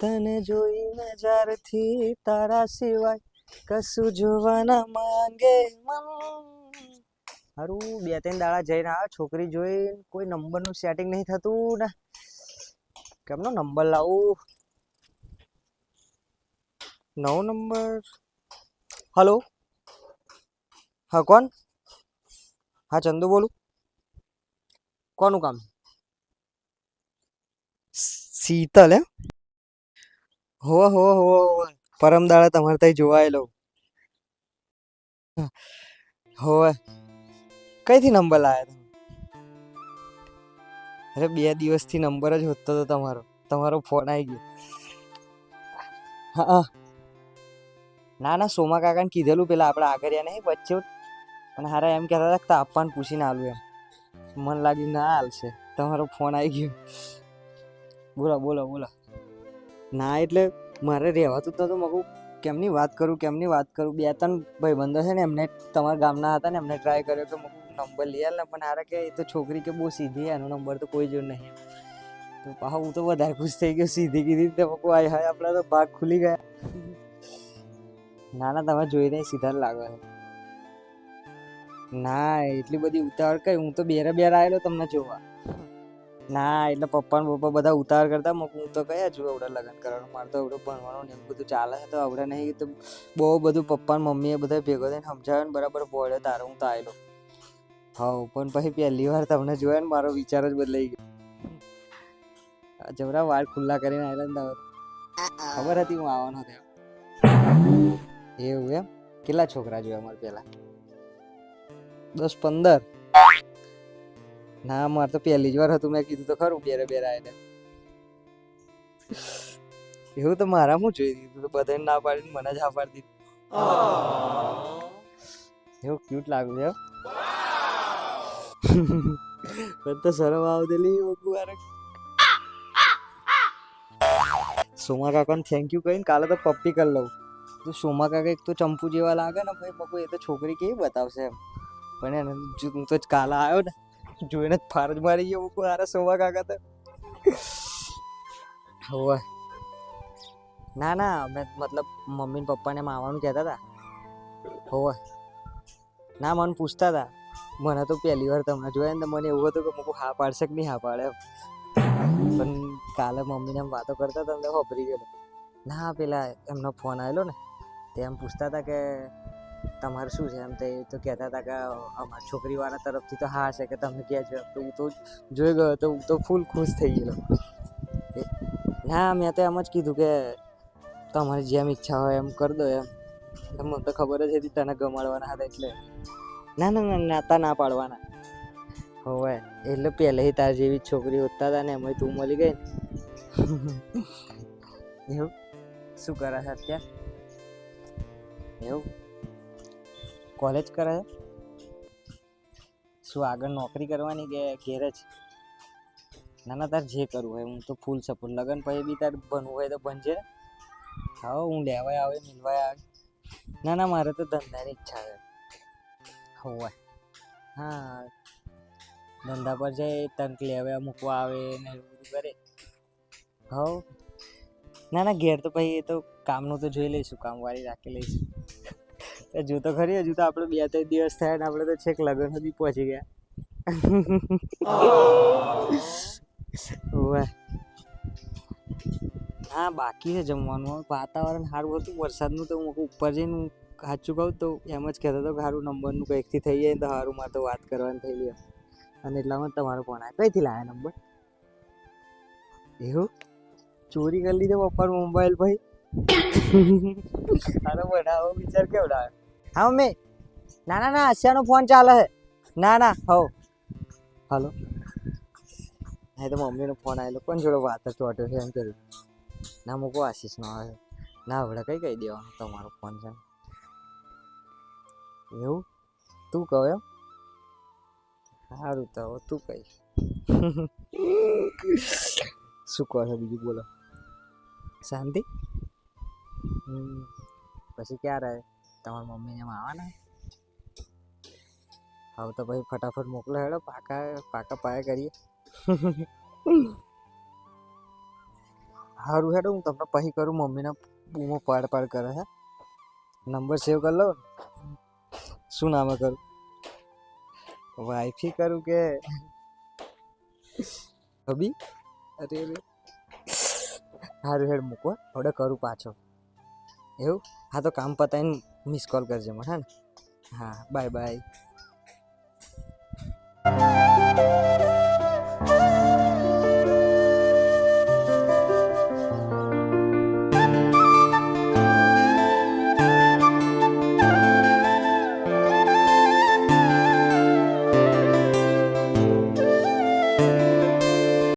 તને જોઈને જ્યારથી તારા સિવાય કશું જોવાના માંગે મન. હારું, બે ત્રણ દાડા જઈને આવ્યો છોકરી જોઈ કોઈ નંબરનું સેટિંગ નહીં થતું ને. કેમનો નંબર લાવું? નવો નંબર હલો હા, કોણ? હા, ચંદુ બોલું. કોનું કામ? શીતલ એમ? હો હો હો પરમ દાડા તમારે ત્યાં જોવા આવેલો હોવે. કઈથી નંબર લાવ્યા તમે? અરે, બે દિવસથી નંબર જ હોતો હતો તમારો. તમારો ફોન આવી ગયો. હા. ના ના, સોમા કાકાને કીધેલું પેલા આપણે આગળ નહીં વચ્ચે પણ હારા એમ કહેતા હતા કે તાપમાન પૂછીને આલું એમ. મન લાગ્યું ના હાલશે તમારો ફોન આવી ગયો. બોલો બોલો બોલો. ના, એટલે મારે રહેવાતું જ નતું. મગું કેમની વાત કરું, કેમની વાત કરું? બે ત્રણ ભાઈબંધો છે ને, એમને તમારા ગામના હતા ને, એમને ટ્રાય કર્યો કે મગું નંબર લઈ આલ ને, પણ આરે કે એ તો છોકરી કે બહુ સીધી એનો નંબર તો કોઈ જો નહીં. તો પાછા હું તો વધારે ખુશ થઈ ગયો, સીધી કીધી તો મગું આય હાય, આપણા તો ભાગ ખુલી ગયા. ના ના, તમે જોઈને સીધા લાગે ના, એટલી બધી ઉતાવળ કઈ, હું તો બેરા બેરા આવેલો તમને જોવા. ના, એટલે પપ્પા ને પપ્પા બધા ઉતાર કરતા હું તો કયા છું આવડે લગ્ન કરવાનું? મારે તો આવડે ભણવાનું ને બધું ચાલે તો આવડે નહીં. તો બહુ બધું પપ્પા ને મમ્મીએ બધા ભેગો થઈને સમજાવ્યો ને બરાબર બોલ્યો, તારો હું તો આવેલો હા પણ પછી પહેલી વાર તમને જોયા ને મારો વિચાર જ બદલાઈ ગયો. જવરા વાળ ખુલ્લા કરીને આવેલા ને તમે ખબર હતી હું આવવાનો હતો એવું એમ? કેટલા છોકરા જોયા મારે પેલા દસ, પંદર? ના મારે તો પહેલી જ વાર હતું, મેં કીધું તો ખરું, બેરે બેરા આવીને એવું તો મારા હું જોઈ દીધું તો બધાને ના પાડીને મને જ હા પાડી દીધી. એવું ક્યુટ લાગુ છે. મને તો સરમ આવતેલી ઓગુ વારે સોમા કાકાને થેન્ક યુ કહીને કાલે તો પપ્પી કરી લઉં. તો સોમા કાકા એક તો ચંપુ જેવા લાગે ને, ભાઈ બકુ એ તો છોકરી કેવી બતાવશે એમ. પણ એને, હું તો કાલે આવ્યો ને જોઈને ફાર જ મારી ગયો કોઈ હારે સોવા કાકા તો. ના ના, અમે મતલબ મમ્મી ને પપ્પાને એમ આવવાનું કહેતા હતા. હોવે. ના, મને પૂછતા હતા. મને તો પહેલી વાર તમને જોયા ને મને એવું હતું કે મૂકું હા પાડશે કે નહીં હા પાડે પણ કાલે મમ્મીને એમ વાતો કરતા હતા ને વાપરી ગયેલો. ના, પેલા એમનો ફોન આવેલો ને, તે એમ પૂછતા હતા કે તમારે શું છે એમ તે તો કહેતા હતા કે, અમારી છોકરીવાળા તરફથી તો હા છે કે તમે કહેજો તો હું તો જોઈ ગયો તો હું તો ફૂલ ખુશ થઈ ગયેલો. ના, મેં તો એમ જ કીધું કે, તમારી જેમ ઈચ્છા હોય એમ કરી દો એમ. મને તો ખબર જ હતી તને ગમાડવાના હતા એટલે. ના ના ના નાતા ના પાડવાના. હોવે, એટલે પહેલેથી તાર જેવી છોકરી હોતા હતા ને એમાં તું મળી ગઈ એવું? શું કરે છે અત્યારે? એવું? કોલેજ કરે શું આગળ નોકરી કરવાની કે ઘેર જ? ના ના, તાર જે કરવું હોય, હું તો ફૂલ સપોર્ટ લગન પછી બી તાર બનવું હોય તો બનજે હા હું લેવાય, આવે, મિલવાય, આવે. ના ના, મારે તો ધંધાની ઈચ્છા છે. હોય હા. ધંધા પર જાય તંક લેવા મૂકવા આવે ને એવું બધું કરે. હવ. ના ના, ઘેર તો પછી એ તો કામનું તો જોઈ લઈશું, કામવાળી રાખી લઈશું. જો તો ખરી, હજુ તો આપણે બે ત્રણ દિવસ થયા ને આપણે તો છેક લગ્ન સુધી પહોંચી ગયા. હા, બાકી છે જમવાનું. વાતાવરણ સારું હતું, વરસાદનું તો હું ઉપર જઈને હું સાચું કહું તો એમ જ કહેતો હતો કે સારું નંબરનું કંઈકથી થઈ જાય તો સારું, મારે તો વાત કરવાની થઈ ગઈ. અને એટલામાં તમારો ફોન આવ્યો કઈથી લાયા નંબર? એવું? ચોરી કરી લીધો પપ્પાનો મોબાઈલ ભાઈ? અરે બનાવો વિચાર કેવડો આવ્યો હા, મમ્મી. ના ના ના આશિયાનો ફોન ચાલે છે? ના ના હો હલો. હા તો મમ્મીનો ફોન આવેલો. કોણ જોડે વાત જ ચોટ્યો છે એમ કર્યું. ના, મૂકો આશીષનો આવે. ના હવે કઈ કહી દેવાનો તમારો ફોન છે? એવું? તું કહો એમ? સારું તો તું કઈ શું કહો છો બીજું બોલો? શાંતિ? પછી ક્યારે તમારા મમ્મીને એમાં આવવાના હવે તો પછી ફટાફટ મોકલો હેડો, પાકા પાકા પાયા કરીએ. સારું હેડો, હું તમને પછી કરું, મમ્મીને બૂમો પાડ પાડ કરે હે. નંબર સેવ કરી લો શું નામે કરું? વાઈફી કરું કે? હબી અરે અરે. સારું હેડ મૂકો હવે કરું પાછો. એવું? હા તો કામ પતાવીને મિસ કોલ કરજે મને હા હા બાય બાય